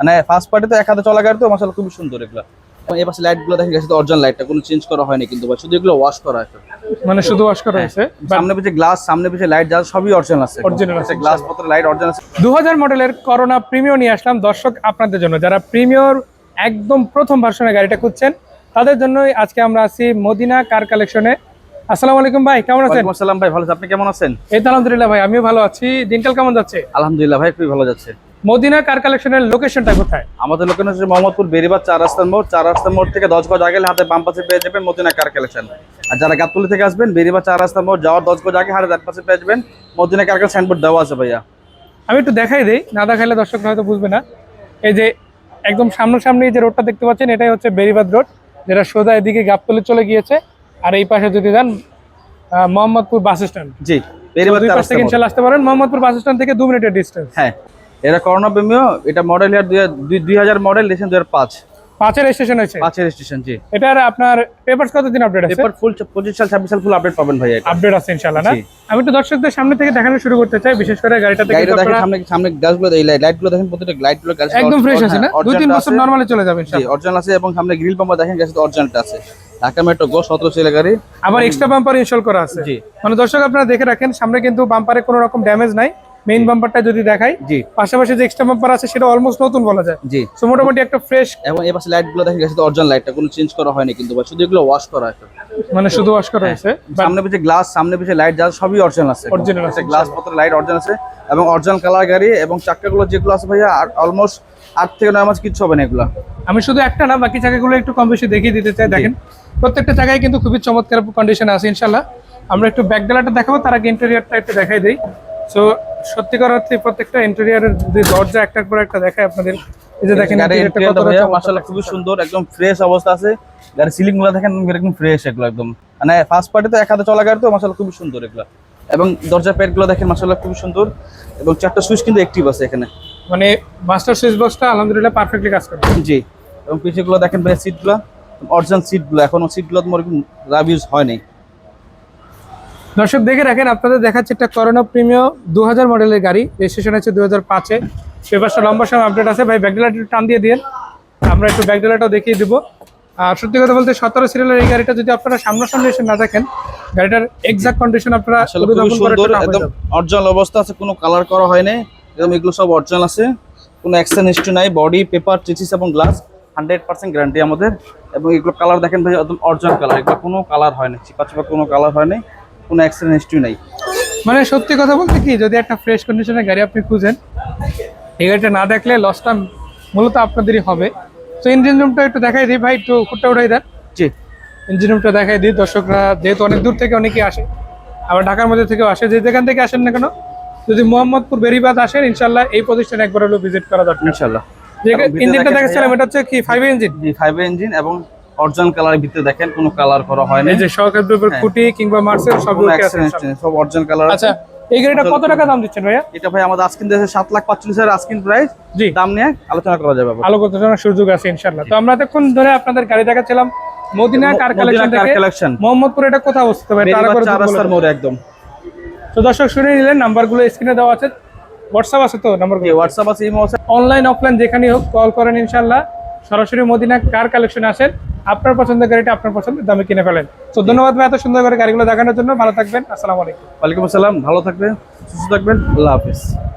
মানে first party তো এক হাতে চলা গাড়ি তো মাসাল খুবই সুন্দর এগুলো। এই পাশে দেখে গেছে অরিজিনাল লাইটটা কোনো চেঞ্জ করা হয়নি কিন্তু শুধু এগুলো ওয়াশ করা আছে। মানে শুধু ওয়াশ করা হয়েছে? সামনে পিছে গ্লাস সামনে পিছে লাইট যা সবই অরিজিনাল আছে। আছে, গ্লাস পত্র লাইট অরিজিনাল আছে। মডেলের করোনা নিয়ে আসলাম। দর্শক আপনাদের জন্য যারা প্রিমিয়র একদম প্রথম ভার্সনের গাড়িটা খুঁজছেন তাদের জন্যই আজকে আমরা আছি মদিনা কার কালেকশনে আসসালামু আলাইকুম ভাই কেমন আছেন? আসসালাম ভাই ভালো আছেন? আপনি কেমন আছেন? এই তো আলহামদুলিল্লাহ ভাই আমিও ভালো আছি। দিনকাল কেমন যাচ্ছে? আলহামদুলিল্লাহ ভাই খুবই ভালো যাচ্ছে। মদিনা কার কালেকশনের লোকেশনটা কোথায়? আমাদের লোকেশন হচ্ছে মোহাম্মদপুর বেরিবাদ চার রাস্তার মোড়। চার রাস্তার মোড় থেকে দশ গজ আগে হাতে বাম পাশে পেয়ে যাবেন মদিনা কার কালেকশন আর যারা গাবতলি থেকে আসবেন বেরিবাদ চার রাস্তার মোড় যাওয়ার দশ গজ আগে হাতে ডান পাশে পেয়ে যাবেন মদিনা কার কালেকশন সাইনবোর্ড দেওয়া আছে ভাইয়া। আমি একটু দেখাই দিই না দেখাইলে দর্শকরা হয়তো বুঝবে না। এই যে একদম সামনাসামনি যে রোডটা দেখতে পাচ্ছেন এটাই হচ্ছে বেরিবাদ রোড যেটা সোজা এদিকে গাবতলি চলে গিয়েছে। আর এই পাশে যদি যান মোহাম্মদপুর বাস স্ট্যান্ড জি বেরিবাদ থেকে ইনশাল্লাহ আসতে পারেন। মোহাম্মদপুর বাস স্ট্যান্ড থেকে দু মিনিটের ডিস্টেন্স হ্যাঁ। এটা করোনা প্রেমিও এটা মডেল ইয়ার দুই হাজার মডেল রেশন হাজার পাঁচ। পাঁচের স্টেশন হয়েছে? পাঁচের স্টেশন জি। এটার আপনার পেপারস কতদিন আপডেট আছে? পেপার ফুল পঁচিশ সাল ছাব্বিশ সাল ফুল আপডেট পাবেন ভাইয়া আপডেট আছে ইনশাল্লাহ না? আমি একটু দর্শকদের সামনে থেকে দেখানো শুরু করতে চাই বিশেষ করে গাড়িটা থেকে গাড়িটা দেখেন সামনে সামনে গ্লাসগুলো এই লাইটগুলো দেখেন প্রত্যেকটা লাইটগুলো গ্লাস একদম ফ্রেশ আছে না? দুই তিন বছর নরমালি চলে যাবে জি ইনশাল্লাহ অরিজিনাল আছে এবং সামনে গ্রিল পাম্পা দেখেন অরিজিনালটা আছে। ঢাকা মেট্রো গো সতেরো ছেলে গাড়ি। আবার এক্সট্রা বাম্পার ইনস্টল করা আছে। জি। মানে দর্শক আপনারা দেখে রাখেন সামনে কিন্তু বাম্পারে কোনো রকম ড্যামেজ নাই। মেইন বাম্পারটা যদি দেখাই জি। পাশাপাশি যে এক্সট্রা বাম্পার আছে সেটা অলমোস্ট নতুন বলা যায়। জি। তো মোটামুটি একটা ফ্রেশ এবং এই পাশে লাইটগুলো দেখা গেছে অরিজিনাল লাইটটা কোনো চেঞ্জ করা হয়নি কিন্তু শুধু এগুলো ওয়াশ করা আছে মানে শুধু ওয়াশ করা হয়েছে সামনে পিছে গ্লাস সামনে পিছে লাইট যা সবই অরিজিনাল আছে। Original আছে, গ্লাস পত্র লাইট অরিজিনাল আছে এবং অরিজিনাল কালার গাড়ি এবং চাকাগুলো যেগুলো আছে ভাইয়া অলমোস্ট আট থেকে নয় মাস কিচ্ছু হবে না এগুলো। আমি শুধু একটা না বাকি চাকাগুলো একটু কম বেশি দেখিয়ে দিতে চাই দেখেন। প্রত্যেকটা জায়গায় কিন্তু খুবই চমৎকার কন্ডিশনে আছে ইনশাল্লাহ আমরা একটু ব্যাকডালাটা দেখাবো তার আগে ইন্টেরিয়ারটা একটু দেখাই দিই। সো সত্যিকার অর্থে প্রত্যেকটা ইন্টেরিয়ারের যে দরজা একটার পর একটা দেখায় আপনাদের। এই যে দেখেন মাশাআল্লাহ খুবই সুন্দর একদম ফ্রেশ অবস্থা আছে। গাড়ি সিলিংগুলো দেখেন এরকম ফ্রেশ এগুলো একদম। মানে ফার্স্ট পার্টি তো এক হাতে চলা গাড়ি তো মাশাআল্লাহ খুবই সুন্দর এগুলো। এবং দরজা প্যাডগুলো দেখেন মাশাআল্লাহ খুবই সুন্দর। এবং চারটা সুইচ কিন্তু অ্যাক্টিভ আছে এখানে। মানে মাস্টার সুইচ বক্সটা আলহামদুলিল্লাহ পারফেক্টলি কাজ করে। জি এবং পিছিয়ে গুলো দেখেন ভাই সিটগুলো অরিজিনাল সিটগুলো এখনও সিটগুলো তোমার রাব ইউজ হয়নি দর্শক দেখে রাখেন আপনাদের দেখাচ্ছে একটা করোনা প্রিমিয় দু হাজার মডেলের গাড়ি। রেজিস্ট্রেশন আছে দু হাজার পাঁচে। পেপারসটা লম্বা সময় আপডেট আছে। ভাই ব্যাকডেলাটা টান দিয়ে দিন আমরা একটু ব্যাকডেলাটাও দেখিয়ে দিব। আর সত্যি কথা বলতে সতেরো সিরিয়ালের এই গাড়িটা যদি আপনারা সামনাসামনি এসে না দেখেন গাড়িটার এক্সাক্ট কন্ডিশন আপনারা একদম। অরিজিনাল অবস্থা আছে কোনো কালার করা হয়নি একদম এগুলো সব অরিজিনাল আছে। কোনো অ্যাকশন হিস্ট্রি নাই। বডি পেপার চিচিস এবং গ্লাস হান্ড্রেড পার্সেন্ট গ্যারান্টি আমাদের। এবং এগুলো কালার দেখেন ভাই একদম অরিজিনাল কালার এগুলো কোনো কালার হয়নি চিপা চিপা কোনো কালার হয়নি কোনো অ্যাক্সিডেন্ট হিস্ট্রি নাই। মানে সত্যি কথা বলতে কি যদি একটা ফ্রেশ কন্ডিশনের গাড়ি আপনি খুঁজেন এই গাড়িটা না দেখলে লসটা মূলত আপনাদেরই হবে। তো ইঞ্জিন রুমটা একটু দেখাই দিই ভাই একটু ফুটটা উঠাই দেন। জি। ইঞ্জিন রুমটা দেখাই দিই দর্শকরা যেহেতু অনেক দূর থেকে অনেকেই আসে আবার ঢাকার মধ্যে থেকেও আসে যে যেখান থেকে আসেন না কেন যদি মোহাম্মদপুর বেরিবাদ আসেন ইনশাল্লাহ এই প্রতিষ্ঠানে একবার হলেও ভিজিট করা দরকার। ইনশাল্লাহ ইঞ্জিনটা দেখাচ্ছিলাম এটা হচ্ছে কি ফাইভ ইঞ্জিন জি ফাইভ ইঞ্জিন এবং অরিজিনাল কালারের ভিতরে দেখেন কোনো কালার করা হয়নি এই যে সরকার দ্রব্যের হ্যাঁ। খুঁটি কিংবা মার্সেল সব। সব অরিজিনাল কালার আচ্ছা এই গাড়িটা কত টাকা দাম দিচ্ছেন ভাইয়া? এটা ভাই আমাদের আজকিন দেশে সাত লাখ পাঁচচল্লিশ হাজার আজকিন প্রাইস জি। দাম নিয়ে আলোচনা করা যাবে সুযোগ আছে ইনশাল্লাহ তো আমরা এতক্ষণ ধরে আপনাদের গাড়ি দেখাচ্ছিলাম। মদিনা কার কালেকশন থেকে মোহাম্মদপুর এটা কোথাও অবস্থিত ভাই? চার রাস্তার। মোড়ে একদম। তো দর্শক শুনে নিলেন নাম্বারগুলো স্ক্রিনে দেওয়া আছে। হোয়াটসঅ্যাপ আছে তো নাম্বারগুলো? জি হোয়াটসঅ্যাপ আছে ইমো আছে। অনলাইন অফলাইন যেখানেই হোক কল করেন ইনশাল্লাহ সরাসরি মদিনা কার কালেকশন আসেন। আপনার পছন্দের গাড়িটা আপনার পছন্দের দামে কিনে ফেলেন। তো ধন্যবাদ ভাই এত সুন্দর করে গাড়িগুলো দেখানোর জন্য। ভালো থাকবেন। আসসালামু আলাইকুম। ওয়ালাইকুম আসসালাম। ভালো থাকবেন, সুস্থ থাকবেন। আল্লাহ হাফিজ।